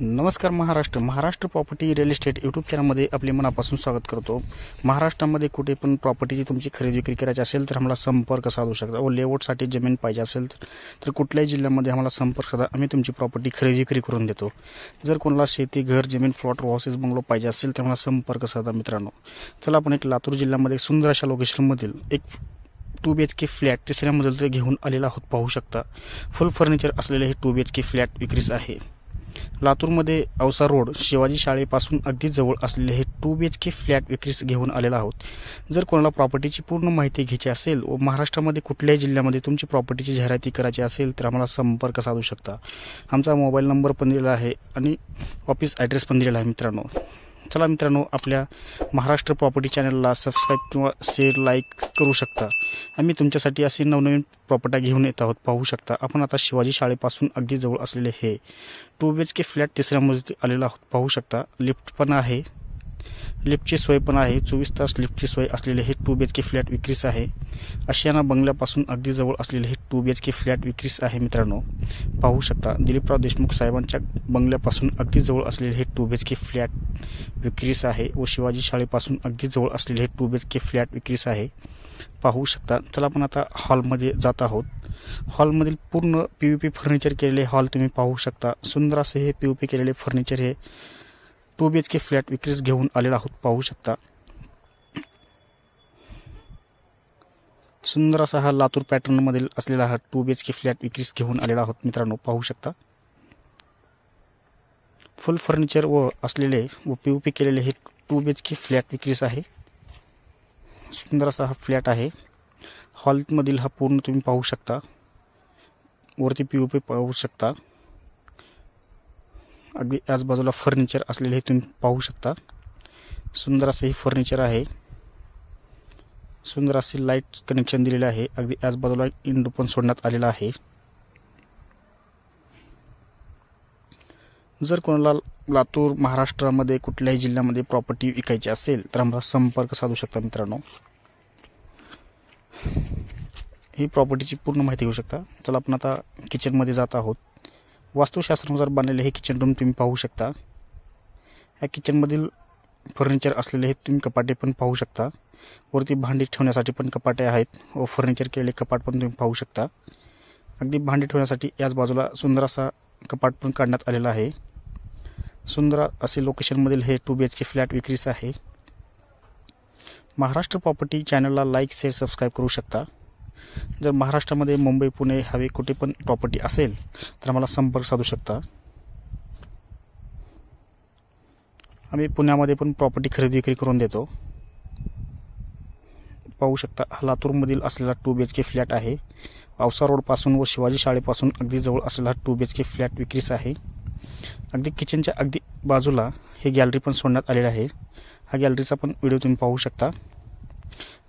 नमस्कार Maharashtra. Maharashtra property real estate YouTube चॅनलमध्ये आपले मनापासून स्वागत करतो. महाराष्ट्रामध्ये कुठे पण प्रॉपर्टीची तुमची खरेदी विक्री करायची असेल तर आम्हाला संपर्क साधू शकता. व लेआउटसाठी जमीन पाहिजे असेल तर कुठल्याही जिल्ह्यामध्ये आम्हाला संपर्क साधा. आम्ही तुमची प्रॉपर्टी खरेदी विक्री करून देतो. जर कोणाला शेती घर जमीन प्लॉट हाऊसेस बंगलो पाहिजे असेल तर आम्हाला संपर्क साधा मित्रांनो. चला आपण एक लातूर जिल्ह्यामध्ये सुंदर अशा लोकेशनमधील एक two B H K flat तिसऱ्या मजल घेऊन आलेला आहोत. पाहू शकता. फुल फर्निचर असलेले हे two B H K flat विक्रीस आहे. लातूरमध्ये औसा रोड शिवाजी शाळेपासून अगदी जवळ असलेले हे two B H K flat विक्रीस घेऊन आलेला आहोत. जर कोणाला प्रॉपर्टीची पूर्ण माहिती घ्यायची असेल व महाराष्ट्रामध्ये कुठल्याही जिल्ह्यामध्ये तुमची प्रॉपर्टीची जाहिराती करायची असेल तर आम्हाला संपर्क साधू शकता. आमचा मोबाईल नंबर पण दिलेला आहे आणि ऑफिस ॲड्रेस पण दिलेला आहे मित्रांनो. चला मित्रांनो आपल्या महाराष्ट्र प्रॉपर्टी चॅनलला सबस्क्राईब किंवा शेअर लाईक करू शकता. आम्ही तुमच्यासाठी असे नवनवीन प्रॉपर्ट्या घेऊन येत आहोत. पाहू शकता आपण आता शिवाजी शाळेपासून अगदी जवळ असलेले हे two B H K flat तिसऱ्या मजली आलेला आहोत. पाहू शकता लिफ्ट पण आहे. लिफ्टची सोय पण आहे. चोवीस तास लिफ्टची सोय असलेले हे two B H K flat विक्रीस आहे. आशियाना बंगल्यापासून अगदी जवळ असलेले हे two B H K flat विक्रीस आहे मित्रांनो. पाहू शकता दिलीपराव देशमुख साहेबांच्या बंगल्यापासून अगदी जवळ असलेले हे two B H K flat विक्रीस आहे व शिवाजी शाळेपासून अगदी जवळ असलेले हे two B H K flat विक्रीस आहे. पाहू शकता चला आपण आता हॉलमध्ये जात आहोत. हॉलमधील पूर्ण पी यू पी फर्निचर केलेले हॉल तुम्ही पाहू शकता. सुंदर असे हे पी यू पी केलेले फर्निचर हे two B H K flat विक्रीस घेऊन आलेला आहोत. पाहू शकता. सुंदर असा हा लातूर पॅटर्नमधील असलेला हा two B H K flat विक्रीस घेऊन आलेला आहोत मित्रांनो. पाहू शकता. फुल फर्निचर व असलेले व पी ओ पी केलेले हे two B H K flat विक्रीस आहे. सुंदर असा हा फ्लॅट आहे. हॉलमधील हा पूर्ण तुम्ही पाहू शकता. वरती पी ओ पी पाहू शकता. अगदी याच बाजूला फर्निचर असलेले हे तुम्ही पाहू शकता. सुंदर असं हे फर्निचर आहे. सुंदर असे लाइट कनेक्शन दिलेले आहे. अगदी याच बाजूला इंडो पण सोडण्यात आलेला आहे. जर कोणाला लातूर महाराष्ट्रामध्ये कुठल्याही जिल्ह्यामध्ये प्रॉपर्टी विकायची असेल तर आम्हाला संपर्क साधू शकता मित्रांनो. ही प्रॉपर्टीची पूर्ण माहिती घेऊ शकता. चला आपण आता किचनमध्ये जात आहोत. वास्तुशास्त्रानुसार बांधलेले हे किचन रूम तुम्ही पाहू शकता. या किचनमधील फर्निचर असलेले हे तुम्ही कपाटे पण पाहू शकता. वरती भांडी ठेवण्यासाठी पण कपाटे आहेत. व फर्निचर केलेले कपाट पण तुम्ही पाहू शकता. अगदी भांडी ठेवण्यासाठी याच बाजूला सुंदर असा कपाट पण काढण्यात आलेला आहे. सुंदर असे लोकेशनमधील हे two B H K flat विक्रीस आहे. महाराष्ट्र प्रॉपर्टी चॅनलला लाईक शेअर सबस्क्राईब करू शकता. जर महाराष्ट्रामध्ये मुंबई पुणे हवे कुठे पण प्रॉपर्टी असेल तर आम्हाला संपर्क साधू शकता. आम्ही पुण्यामध्ये पण प्रॉपर्टी खरेदी विक्री करून देतो. पाहू शकता हा लातूरमधील असलेला two B H K flat आहे. औसा रोडपासून व शिवाजी शाळेपासून अगदी जवळ असलेला two B H K flat विक्रीस आहे. अगदी किचनच्या अगदी बाजूला हे गॅलरी पण सोडण्यात आलेली आहे. हा गॅलरीचा पण व्हिडिओ तुम्ही पाहू शकता.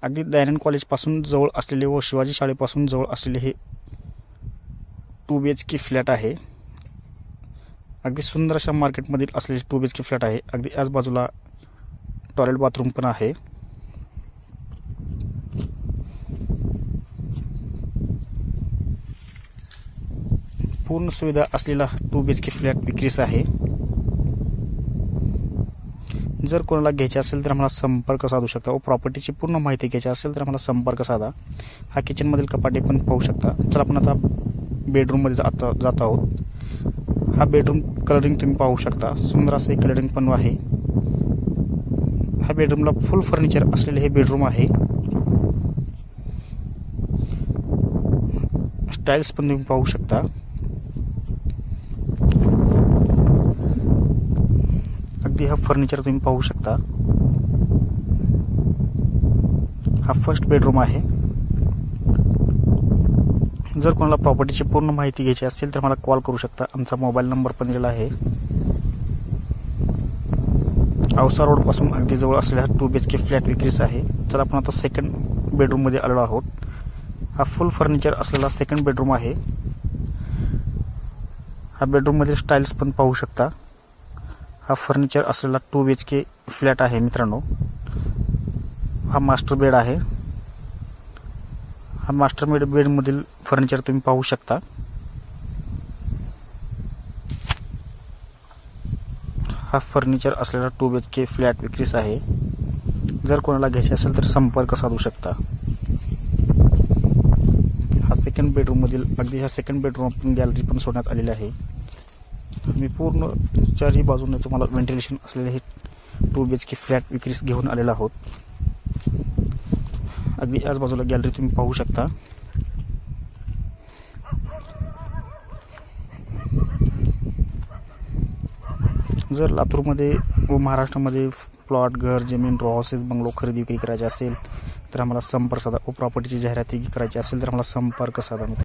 अगदी दयानंद कॉलेजपासून जवळ असलेले व शिवाजी शाळेपासून जवळ असलेले हे two B H K flat आहे. अगदी सुंदर अशा मार्केटमधील असलेले two B H K flat आहे. अगदी याच बाजूला टॉयलेट बाथरूम पण आहे. पूर्ण सुविधा असलेला two B H K flat विक्रीस आहे. जर कोणाला घ्यायचे असेल तर आम्हाला संपर्क साधू शकता. हो, व प्रॉपर्टीची पूर्ण माहिती घ्यायची असेल तर आम्हाला संपर्क साधा. हा किचनमधील कपाटे पण पाहू शकता. चला आपण आता बेडरूममध्ये जात जात आहोत. हा बेडरूम कलरिंग तुम्ही पाहू शकता. सुंदर असं कलरिंग पण आहे. हा बेडरूमला फुल फर्निचर असलेले हे बेडरूम आहे. स्टाईल्स पण तुम्ही पाहू शकता. अगदी हा फर्निचर तुम्ही पाहू शकता. हा फर्स्ट बेडरूम आहे. जर कोणाला प्रॉपर्टीची पूर्ण माहिती घ्यायची असेल तर मला कॉल करू शकता. आमचा मोबाईल नंबर पण दिलेला आहे. औसा रोडपासून अगदी जवळ असलेला हा two B H K flat विक्रीस आहे. तर आपण आता सेकंड बेडरूममध्ये आलेलो आहोत. हा फुल फर्निचर असलेला सेकंड बेडरूम आहे. हा बेडरूममधील स्टाईल्स पण पाहू शकता. हा फर्निचर असलेला two B H K flat आहे मित्रांनो. हा मास्टर बेड आहे. हा मास्टर बेड बेडमधील फर्निचर तुम्ही पाहू शकता. हा फर्निचर असलेला two B H K flat विक्रीस आहे. जर कोणाला घ्यायचे असेल तर संपर्क साधू शकता. हा सेकंड बेडरूममधील अगदी ह्या सेकंड बेडरूम गॅलरी पण सोडण्यात आलेली आहे. मी पूर्ण चारही बाजूने तुम्हाला व्हेंटिलेशन असलेले हे two B H K flat विक्रीस घेऊन आलेलो आहोत. अगदी याच बाजूला गॅलरी तुम्ही पाहू शकता. जर लातूरमध्ये व महाराष्ट्रामध्ये प्लॉट घर जमीन रॉ हाऊसेस बंगलो खरेदी विक्री करायचे असेल तर आम्हाला संपर्क साधा व प्रॉपर्टीची जाहिराती करायची असेल तर आम्हाला संपर्क साधा.